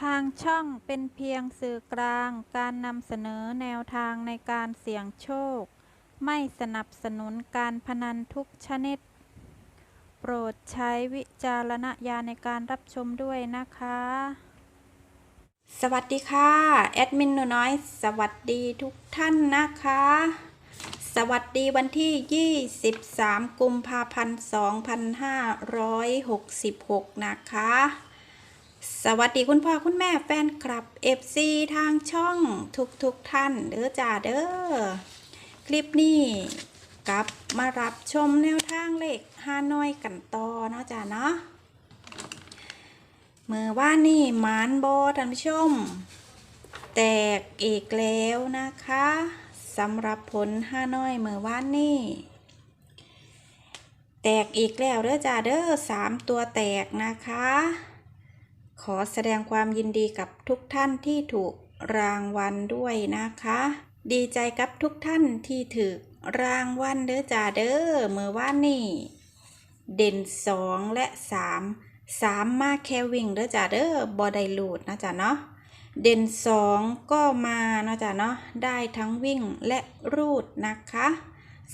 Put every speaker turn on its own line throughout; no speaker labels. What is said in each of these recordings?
ทางช่องเป็นเพียงสื่อกลางการนำเสนอแนวทางในการเสี่ยงโชค ไม่สนับสนุนการพนันทุกชนิด โปรดใช้วิจารณญาณในการรับชมด้วยนะคะ
สวัสดีค่ะ แอดมินหนูน้อย สวัสดีทุกท่านนะคะ สวัสดีวันที่ 23 กุมภาพันธ์ 2566 นะคะ สวัสดีคุณพ่อคุณแม่แฟนคลับ FC ทางช่องทุกๆทท่านเด้อจ้าเด้อคลิปนี้กลับมารับชมแนวทางเลขฮานอยกันต่อเนาะจ้าเนาะเมื่อว่านี่มานโบท่านผู้ชม แตกอีกแล้วนะคะสำหรับผลห้านอยเมื่อว่านนี่แตกอีกแล้วเด้อจ้าเด้อสามตัวแตกนะคะ ขอแสดงความยินดีกับทุกท่านที่ถูกรางวัลด้วยนะคะ ดีใจกับทุกท่านที่ถือรางวัลเด้อจ้าเด้อเมื่อวานนี่ เด่นสองและสามสามมาแควิ่งเด้อจ้าเด้อบอไดลูดนะจ๊ะเนาะเด่นสองก็มาเนาะจ้ะเนาะได้ทั้งวิ่งและรูดนะคะ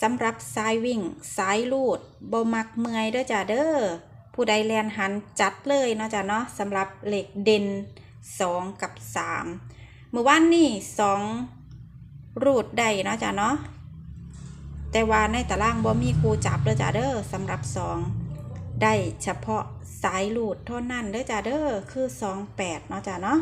สำหรับสายวิ่งสายลูดบ่มักเมื่อยเด้อจ้าเด้อ ผู้ใดแลนหันจัดเลยเนาะจ้ะเนาะสำหรับเหล็กเด่นสองกับสามเมื่อวานนี่สองรูดได้เนาะจ้ะเนาะแต่ว่าในตารางบ่มีครูจับเด้อจ้าเด้อสำหรับสองได้เฉพาะสายลูดเท่านั้นเด้อจ้าเด้อคือสองแปดเนาะจ้าเนาะ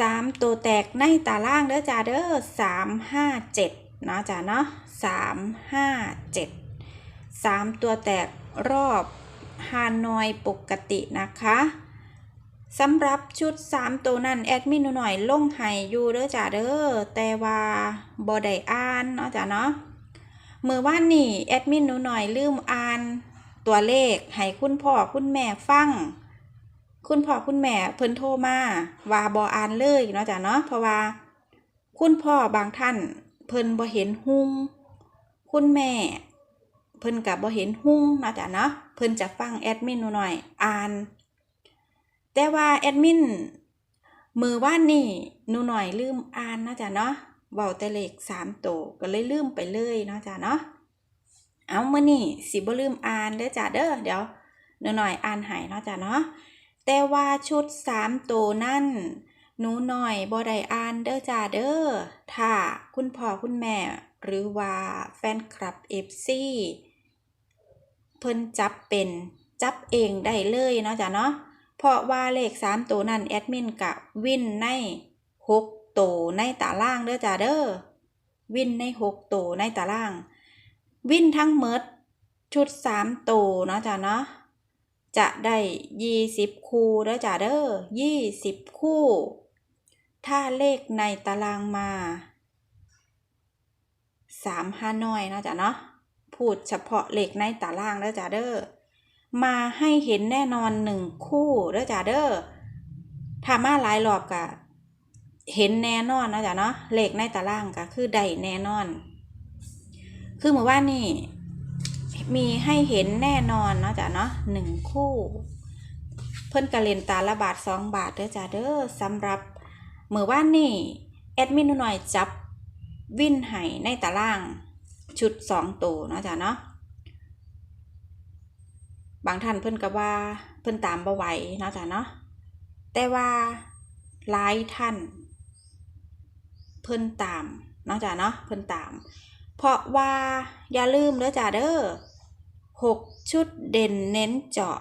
สามตัวแตกในตารางเด้อจ้าเด้อสามห้าเจ็ดเนาะจ้าเนาะสามห้าเจ็ดสามตัวแตกรอบ ฮานอยปกตินะคะสำหรับชุด 3 ตัวนั้นแอดมินหนูหน่อยลงให้อยู่เด้อจ้าเด้อแต่ว่าบ่ได้อ่านเนาะจ้าเนาะเมื่อวานนี่แอดมินหนูหน่อยลืมอ่านตัวเลขให้คุณพ่อคุณแม่ฟัง คุณพ่อคุณแม่เพิ่นโทรมาว่าบออ่านเลยเนาะจ้ะเนาะเพราะว่า คุณพ่อบางท่านเพิ่นบ่เห็นหุ้งคุณแม่ เพิ่นกับบ่เห็นหุ้งเนาะจ้ะเนาะ เพิ่นจะฟังแอดมินหนูหน่อยอ่าน แต่ว่าแอดมินมือว่านนี่หนูหน่อยลืมอ่านนะจ้ะเนาะเว้าแต่เลขสามโตก็เลยลืมไปเลยเนาะจ้ะเนาะเอามื่อนี่สิบ่ลืมอ่านเด้อจ้ะเด้อเดี๋ยวหนูหน่อยอ่านให้เนาะจ้ะเนาะแต่ว่าชุดสามโตนั่นหนูหน่อยบ่ได้อ่านเด้อจ้ะเด้อถ้าคุณพ่อคุณแม่ หรือว่าแฟนคลับ FC เพิ่นจับเป็นจับเองได้เลยเนาะจ้ะเนาะเพราะว่าเลขสามตัวนั่นแอดมินกะวินในหกตัวในตารางเด้อจ้าเด้อวินในหกตัวในตาราง วินทั้งหมดชุดสามตัวเนาะจ้าเนาะจะได้ยี่สิบคู่เด้อจ้าเด้อยี่สิบคู่ ถ้าเลขในตารางมาสามห้าน้อยเนาะจ้าเนาะ พูดเฉพาะเลขในตารางเด้อจ้าเด้อมาให้เห็นแน่นอนหนึ่งคู่เด้อจ้าเด้อถ้ามาหลายรอบกะเห็นแน่นอนนะจ้ะเนาะเลขในตารางก็คือได้แน่นอน คือเมื่อวานนี่มีให้เห็นแน่นอนเนาะจ้ะเนาะหนึ่งคู่ เพิ่นกระเล่นตาละบาทสองบาทเด้อจ้าเด้อสำหรับเมื่อวานนี่แอดมินหน่อยจับวินไห้ในตาราง ชุดสองตัวเนาะจ้ะเนาะบางท่านเพิ่นก็ว่าเพิ่นตามบ่ไหวเนาะจ้ะเนาะแต่ว่าหลายท่าน เพิ่นตามเนาะจ้ะเนาะเพิ่นตาม เพราะว่าอย่าลืมเด้อจ้ะเด้อหกชุดเด่นเน้นเจาะ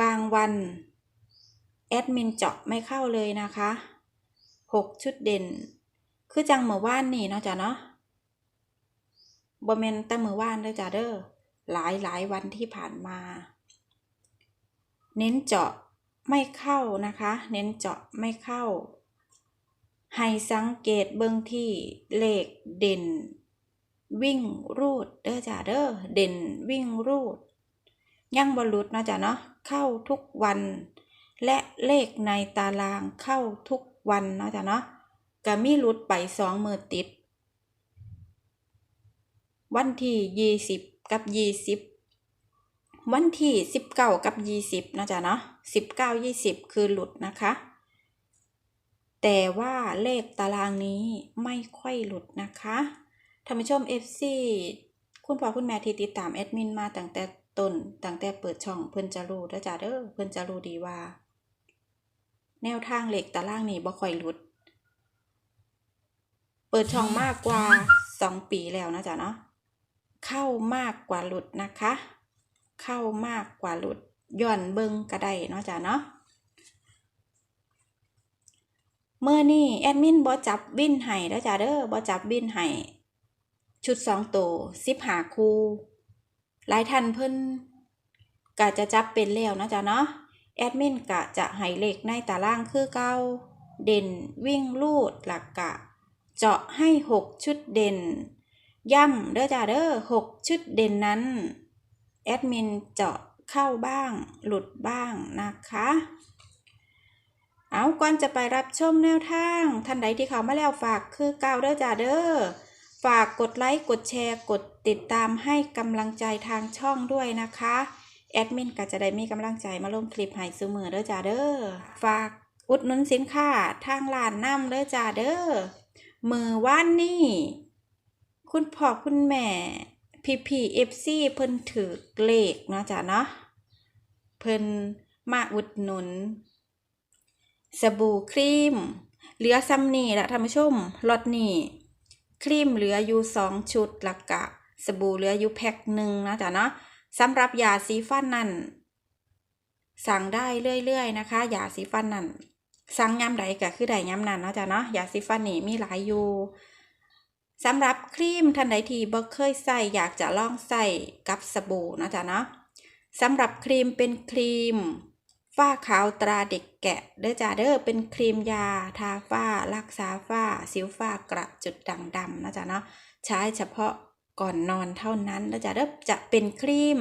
บางวันแอดมินเจาะไม่เข้าเลยนะคะหกชุดเด่น คือจังเมื่อวานนี่เนาะจ้ะเนาะบ่แม่นแต่เมื่อวานเด้อจ้ะเด้อหลายหลายวันที่ผ่านมา เน้นเจาะไม่เข้านะคะ เน้นเจาะไม่เข้า ให้สังเกตเบื้องที่เลขเด่น วิ่งรูดเด้อจ้าเด้อเด่นวิ่งรูดยังบอลุดเนาะจ้ะเนาะเข้าทุกวัน และเลขในตารางเข้าทุกวันเนาะจ้ะเนาะ ก็มีหลุดไปสองมือติด วันที่ยี่สิบกับยี่สิบวันที่สิบเก้ากับยี่สิบนะจ๊ะเนาะสิบเก้ายี่สิบคือหลุดนะคะ แต่ว่าเลขตารางนี้ไม่ค่อยหลุดนะคะท่านผู้ชม FC คุณพ่อคุณแม่ที่ติดตามแอดมินมาตั้งแต่ต้นตั้งแต่เปิดช่องเพิ่นจะรู้เด้อจ้าเด้อเพิ่นจะรู้ดีว่า แนวทางเลขตารางนี้บ่ค่อยหลุด ปิดช่องมากกว่า 2 ปีแล้วนะจ๊ะเนาะเข้ามากกว่าหลุดนะคะ เข้ามากกว่าหลุดย่อนเบิงก็ได้เนาะจ้ะเนาะเมื่อนี่แอดมินบอจับบินไห้แล้วจ้าเด้อบอจับบินไห้ชุดสองตัวสิบหาคูหลายท่านเพิ่นกะจะจับเป็นแล้วนะจ๊ะเนาะแอดมินกะจะให้เลขในตารางคือเก้าเด่นวิ่งลูดหลักกะ เจาะให้หกชุดเด่น ย่ำเด้อจ้าเด้อหกชุดเด่นนั้น แอดมินเจาะเข้าบ้าง หลุดบ้างนะคะ เอาก่อนจะไปรับชมแนวทาง ท่านใดที่เขามาแล้วฝากคือเก้าเด้อจ้าเด้อฝากกดไลค์ กดแชร์ กดติดตามให้กำลังใจทางช่องด้วยนะคะ แอดมินก็จะได้มีกำลังใจมาลงคลิปให้เสมอเด้อจ้าเด้อ ฝากอุดหนุนสินค้าทางร้านน้ำเด้อจ้าเด้อ มือว่านนี่ คุณพ่อคุณแม่ พีพีเอฟซีเพิ่นถือเลขเนาะจ้าเนาะเพิ่นมาอุดหนุน สบู่ครีม เหลือซัมนี่ละท่านผู้ชมลอตนี่ ครีมเหลืออยู่สองชุดลักกะ สบู่เหลืออยู่แพ็คหนึ่งนะจ๊ะเนาะสำหรับยาสีฟันนั่นสั่งได้เรื่อยๆนะคะยาสีฟันนั่น สั่งย้ำใดก็คือได้ย้ำนั่นเนาะจ๊ะเนาะยาสีฟันนี่มีหลายอยู่สำหรับครีมท่านใดที่บ่เคยใส่อยากจะลองใส่กับสบู่เนาะจ๊ะเนาะสำหรับครีมเป็นครีมฝ้าขาวตราเด็กแกะเด้อจ้าเด้อเป็นครีมยาทาฝ้า รักษาฝ้า สิวฝ้ากระจุดด่างดำนะจ๊ะเนาะใช้เฉพาะก่อนนอนเท่านั้นเด้อจ้าเด้อจะเป็นครีม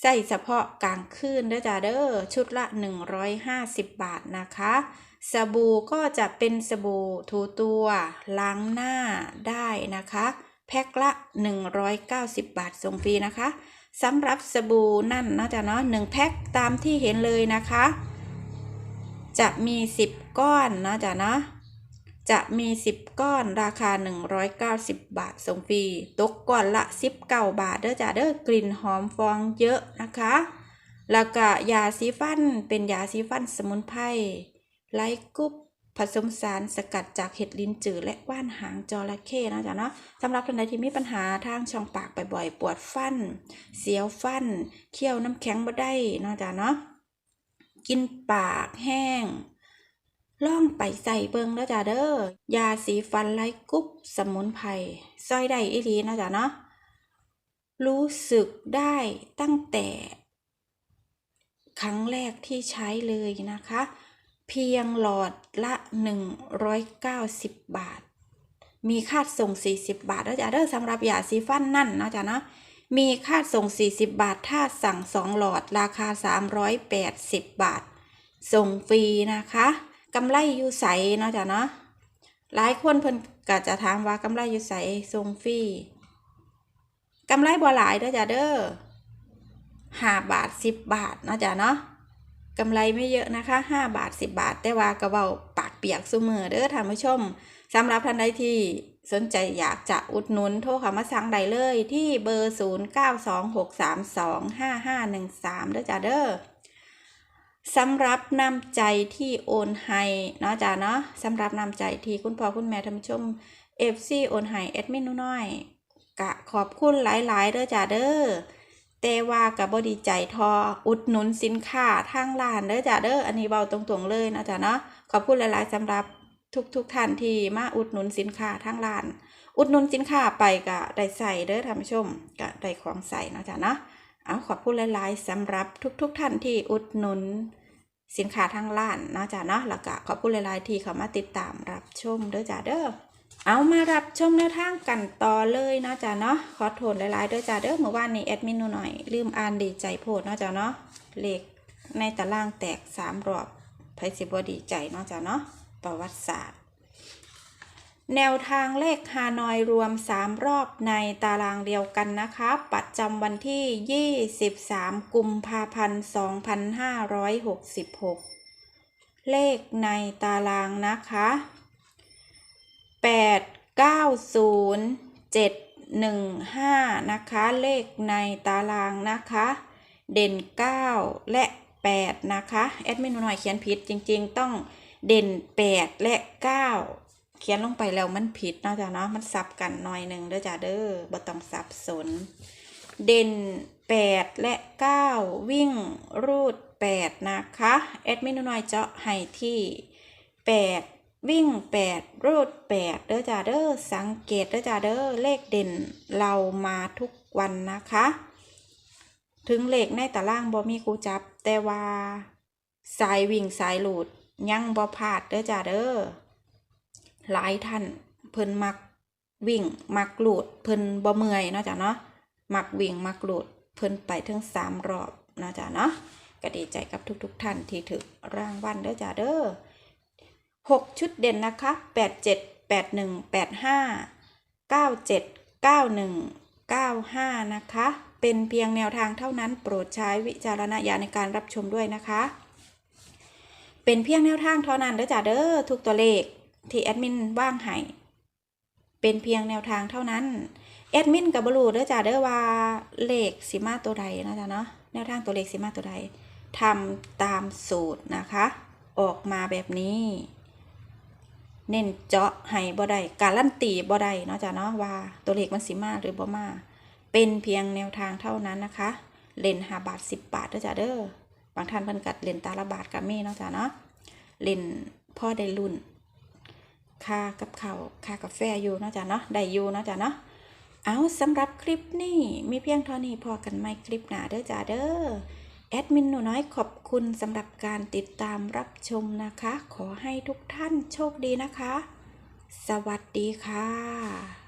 ใส่เฉพาะกลางคืนเด้อจ้าเด้อชุดละ 150 บาทนะคะ สบู่ก็จะเป็นสบู่ถูตัวล้างหน้าได้นะคะ แพ็คละ 190 บาทส่งฟรีนะคะสำหรับสบู่นั่นนะจ๊ะเนาะหนึ่งแพ็คตามที่เห็นเลยนะคะ จะมี 10 ก้อนนะจ๊ะเนาะ จะมี 10 ก้อนราคา 190 บาทส่งฟรีตกก้อนละ 19 บาท เด้อจ้ะเด้อกลิ่นหอมฟองเยอะนะคะ แล้วก็ยาสีฟันเป็นยาสีฟันสมุนไพรไลกรุ๊ปผสมสารสกัดจากเห็ดลิ้นจือและว่านหางจระเข้นะจ๊ะเนาะสำหรับท่านใดที่มีปัญหาทางช่องปากบ่อยๆปวดฟัน เสียวฟัน เคี่ยวน้ำแข็งบ่ได้นะจ๊ะเนาะกินปากแห้ง ล่องไปใส่เบิงแล้วจ้ะเด้อยาสีฟันไร้กรุ๊ปสมุนไพรซอยได้อีหลีนะจ๊ะเนาะรู้สึกได้ตั้งแต่ครั้งแรกที่ใช้เลยนะคะ เพียงหลอดละ 190 บาท มีค่าส่ง 40 บาทแล้วจ้ะเด้อสำหรับยาสีฟันนั่นนะจ๊ะเนาะมีค่าส่ง 40 บาท ถ้าสั่ง 2 หลอดราคา 380 บาท ส่งฟรีนะคะ กำไรอยู่ใสเนาะจ้ะเนาะหลายคนเพิ่นก็จะถามว่ากำไรอยู่ใสส่งฟรีกำไรบ่หลายเด้อจ้ะเด้อห้าบาทสิบบาทเนาะจ้ะเนาะกำไรไม่เยอะนะคะห้าบาทสิบบาท แต่ว่ากระเบาปากเปียกซุมือเด้อท่านผู้ชมสำหรับท่านใดที่สนใจอยากจะอุดหนุนโทรเข้ามาสั่งได้เลยที่เบอร์ 0 9 2 6 3 2 5 5 1 3เด้อจ้าเด้อ สำหรับน้ำใจที่โอนให้เนาะจ้าเนาะสำหรับน้ำใจที่คุณพ่อคุณแม่ท่านผู้ชม FC โอนให้แอดมินน้อยกะขอบคุณหลาย ๆเด้อจ้าเด้อแต่ว่ากับบดีใจทออุดหนุนสินค้าทางร้านเด้อจ้าเด้ออันนี้เบาตรงๆเลยนะจ๊ะเนาะขอบคุณหลาย ๆสำหรับทุกๆท่านที่มาอุดหนุนสินค้าทางร้าน อุดหนุนสินค้าไปก็ได้ใส่เด้อท่านผู้ชมก็ได้ของใส่นะจ๊ะเนาะ เอาขอบคุณหลายๆสำหรับทุกๆท่านที่อุดหนุน สินค้าทางร้านนะจ๊ะเนาะแล้วก็ขอบคุณหลายๆที่เข้ามาติดตามรับชมเด้อจ้าเด้อเอามารับชมแนวทางกันต่อเลยเนาะจ้ะเนาะขอโทษหลายๆเด้วยจ้ะเด้อเมื่อวานนี้แอดมินหนูหน่อย ลืมอ่านดีใจโพดเนาะจ้ะเนาะเลขในตารางแตกสามรอบไพสิบดีใจเนาะจ้ะเนาะประวัติศาสตร์ แนวทางเลขฮานอยรวม 3 รอบในตารางเดียวกันนะคะ ประจำวันที่ 23 กุมภาพันธ์ 2566 เลขในตารางนะคะ 8 9 0 7 1 5 นะคะ เลขในตารางนะคะ เด่น 9 และ 8 นะคะ แอดมินหน่อยเขียนผิดจริงๆ ต้องเด่น 8 และ 9 เขียนลงไปแล้วมันผิดเนาะจ้ะเนาะมันสับกันหน่อยหนึ่งเด้อจ้ะเด้อบ่ต้องสับสน เด่น 8 และ 9 วิ่งรูด 8 นะคะแอดมินหน่อยเจาะให้ที่ 8 วิ่ง 8 รูด 8 เด้อจ้าเด้อสังเกตเด้อจ้าเด้อเลขเด่นเรามาทุกวันนะคะ ถึงเลขในตารางบ่มีครูจับ แต่ว่าสายวิ่งสายหลุดยังบ่พลาดเด้อจ้าเด้อ หลายท่านเพิ่นมักวิ่งมักหลุดเพิ่นบ่เมื่อยเนาะจ้ะเนาะมักวิ่งมักหลุดเพิ่นไปถึงสามรอบเนาะจ้ะเนาะก็ดีใจกับทุกๆทท่านที่ถึกรางวัลเด้อจ้าเด้อหกชุดเด่นนะคะแปดเจ็ดแปดหนึ่งแปดห้าเก้าเจ็ดเก้าหนึ่งเก้าห้านะคะ เป็นเพียงแนวทางเท่านั้นโปรดใช้วิจารณญาณในการรับชมด้วยนะคะ เป็นเพียงแนวทางเท่านั้นเด้อจ้าเด้อทุกตัวเลข ที่แอดมินว่างให้เป็นเพียงแนวทางเท่านั้น แอดมินกับบรูเด้อจ้าเด้อว่าเลขสิมาตัวใดนะจ๊ะเนาะแนวทางตัวเลขสิมาตัวใดทำตามสูตรนะคะ ออกมาแบบนี้ เน้นเจาะให้บ่ได้การลั่นตีบ่ได้เนาะจ้ะเนาะว่าตัวเลขมันสิมาหรือบ่มา เป็นเพียงแนวทางเท่านั้นนะคะ เล่น5บาท10บาทเด้อจ้ะเด้อบางท่านเพิ่นกัดเลนตาละบาทก็มีเนาะจ้ะเนาะเลนพ่อได้รุ่น ค่ากับข่าวค่ากาแฟอยู่เนาะจ้ะเนาะได้อยู่เนาะจ้ะเนาะเอาสำหรับคลิปนี้มีเพียงเท่านี้พอกันไหมคลิปหนาเด้อจ้ะเด้อแอดมินหนูน้อยขอบคุณสำหรับการติดตามรับชมนะคะ ขอให้ทุกท่านโชคดีนะคะ สวัสดีค่ะ